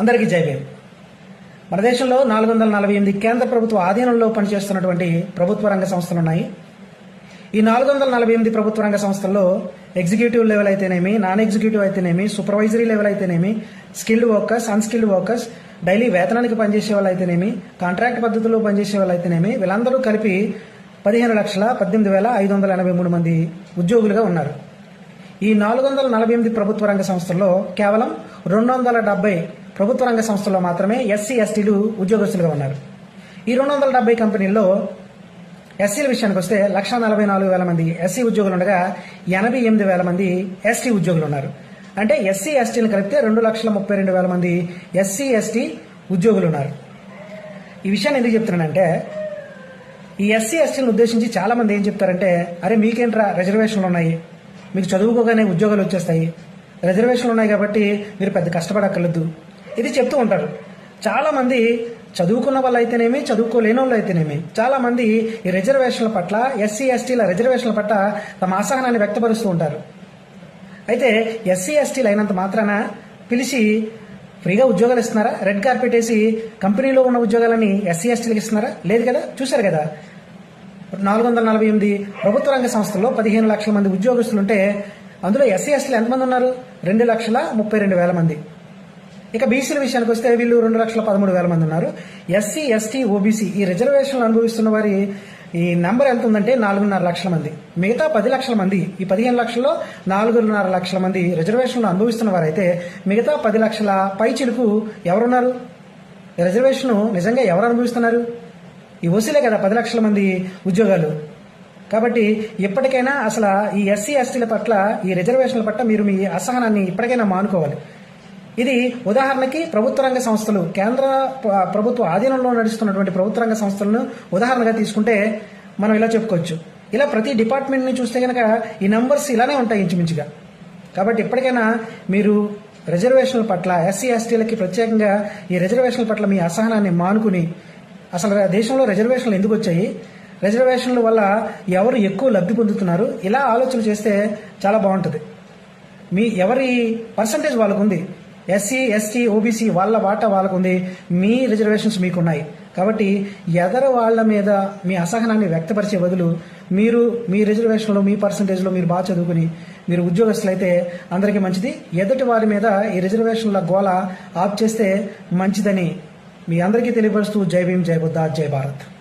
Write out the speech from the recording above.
అందరికీ జై భీమ్. మన దేశంలో నాలుగు వందల నలభై ఎనిమిది కేంద్ర ప్రభుత్వ ఆధీనంలో పనిచేస్తున్నటువంటి ప్రభుత్వ రంగ సంస్థలు ఉన్నాయి ఈ నాలుగు వందల నలభై ఎనిమిది ప్రభుత్వ రంగ సంస్థల్లో ఎగ్జిక్యూటివ్ లెవెల్ అయితేనేమి నాన్ ఎగ్జిక్యూటివ్ అయితేనేమి సూపర్వైజరీ లెవెల్ అయితేనేమి skilled workers unskilled workers daily వేతనానికి పనిచేసే వాళ్ళు అయితేనేమి కాంట్రాక్ట్ పద్ధతిలో పనిచేసే వాళ్ళు అయితేనేమి వీళ్ళందరూ కలిపి పదిహేను లక్షల పద్దెనిమిది వేల ఐదు వందల ఎనభై మూడు మంది ఉద్యోగులుగా ఉన్నారు. ఈ నాలుగు వందల నలభై ఎనిమిది ప్రభుత్వ రంగ సంస్థల్లో కేవలం రెండు వందల డెబ్బై ప్రభుత్వ రంగ సంస్థల్లో మాత్రమే ఎస్సీ ఎస్టీలు ఉద్యోగస్తులుగా ఉన్నారు. ఈ రెండు వందల డెబ్బై కంపెనీల్లో ఎస్సీల విషయానికి వస్తే లక్ష నలభై నాలుగు వేల మంది ఎస్సీ ఉద్యోగులు ఉండగా ఎనభై ఎనిమిది వేల మంది ఎస్టీ ఉద్యోగులు ఉన్నారు అంటే ఎస్సీ ఎస్టీని కలిపితే రెండు లక్షల ముప్పై రెండు వేల మంది ఎస్సీ ఎస్టీ ఉద్యోగులు ఉన్నారు ఈ విషయాన్ని ఎందుకు చెప్తున్నానంటే ఈ ఎస్సీ ఎస్టీని ఉద్దేశించి చాలా మంది ఏం చెప్తారంటే అరే మీకేంట్రా రిజర్వేషన్లు ఉన్నాయి? మీకు చదువుకోగానే ఉద్యోగాలు వచ్చేస్తాయి. రిజర్వేషన్లు ఉన్నాయి కాబట్టి మీరు పెద్ద కష్టపడక్కర్లేదు. ఇది చెప్తూ ఉంటారు. చాలామంది చదువుకున్న వాళ్ళు అయితేనేమి చదువుకోలేని వాళ్ళు అయితేనేమి చాలా మంది ఈ రిజర్వేషన్ల పట్ల ఎస్సీ ఎస్టీల రిజర్వేషన్ల పట్ల తమ అసహనాన్ని వ్యక్తపరుస్తూ ఉంటారు. అయితే ఎస్సీ ఎస్టీలు అయినంత మాత్రాన పిలిచి ఫ్రీగా ఉద్యోగాలు ఇస్తున్నారా? రెడ్ కార్పెట్ వేసి కంపెనీలో ఉన్న ఉద్యోగాలని ఎస్సీ ఎస్టీలకు ఇస్తున్నారా? లేదు కదా? చూశారు కదా. నాలుగు వందల నలభై ఎనిమిది ప్రభుత్వ రంగ సంస్థల్లో పదిహేను లక్షల మంది ఉద్యోగస్తులు ఉంటే అందులో ఎస్సీ ఎస్టీలు ఎంతమంది ఉన్నారు? రెండు లక్షల ముప్పై రెండు వేల మంది. ఇక బీసీల విషయానికి వస్తే వీళ్ళు రెండు లక్షల పదమూడు వేల మంది ఉన్నారు. ఎస్సీ ఎస్టీ ఓబీసీ ఈ రిజర్వేషన్లు అనుభవిస్తున్న వారి ఈ నెంబర్ ఎంత ఉందంటే నాలుగున్నర లక్షల మంది. మిగతా పది లక్షల మంది ఈ పదిహేను లక్షల్లో నాలుగున్నర లక్షల మంది రిజర్వేషన్లు అనుభవిస్తున్న వారైతే మిగతా పది లక్షల పై చిలుకు ఎవరున్నారు? రిజర్వేషన్ నిజంగా ఎవరు అనుభవిస్తున్నారు? ఈ ఓసీలే కదా పది లక్షల మంది ఉద్యోగాలు. కాబట్టి ఇప్పటికైనా అసలు ఈ ఎస్సీ ఎస్టీల పట్ల ఈ రిజర్వేషన్ల పట్ల మీరు మీ అసహనాన్ని ఇప్పటికైనా మానుకోవాలి. ఇది ఉదాహరణకి ప్రభుత్వ రంగ సంస్థలు కేంద్ర ప్రభుత్వ ఆధీనంలో నడుస్తున్నటువంటి ప్రభుత్వ రంగ సంస్థలను ఉదాహరణగా తీసుకుంటే మనం ఇలా చెప్పుకోవచ్చు. ఇలా ప్రతి డిపార్ట్మెంట్ని చూస్తే కనుక ఈ నంబర్స్ ఇలానే ఉంటాయి ఇంచుమించుగా. కాబట్టి ఇప్పటికైనా మీరు రిజర్వేషన్ల పట్ల ఎస్సీ ఎస్టీలకి ప్రత్యేకంగా ఈ రిజర్వేషన్ల పట్ల మీ అసహనాన్ని మానుకుని అసలు దేశంలో రిజర్వేషన్లు ఎందుకు వచ్చాయి? రిజర్వేషన్ల వల్ల ఎవరు ఎక్కువ లబ్ధి పొందుతున్నారు? ఇలా ఆలోచన చేస్తే చాలా బాగుంటుంది. మీ ఎవరి పర్సంటేజ్ వాళ్ళకు ఉంది ఎస్సీ ఎస్టీ ఓబీసీ వాళ్ళ వాటా వాళ్ళకు ఉంది మీ రిజర్వేషన్స్ మీకున్నాయి. కాబట్టి ఎదర వాళ్ళ మీద మీ అసహనాన్ని వ్యక్తపరిచే బదులు మీరు మీ రిజర్వేషన్లో మీ పర్సంటేజ్లో మీరు బాగా చదువుకుని మీరు ఉద్యోగస్తులు అయితే అందరికీ మంచిది. ఎదుటి వారి మీద ఈ రిజర్వేషన్ల గోల ఆప్ చేస్తే మంచిదని మీ అందరికీ తెలియపరుస్తూ జై భీమ్ జై బుద్ధ జై భారత్.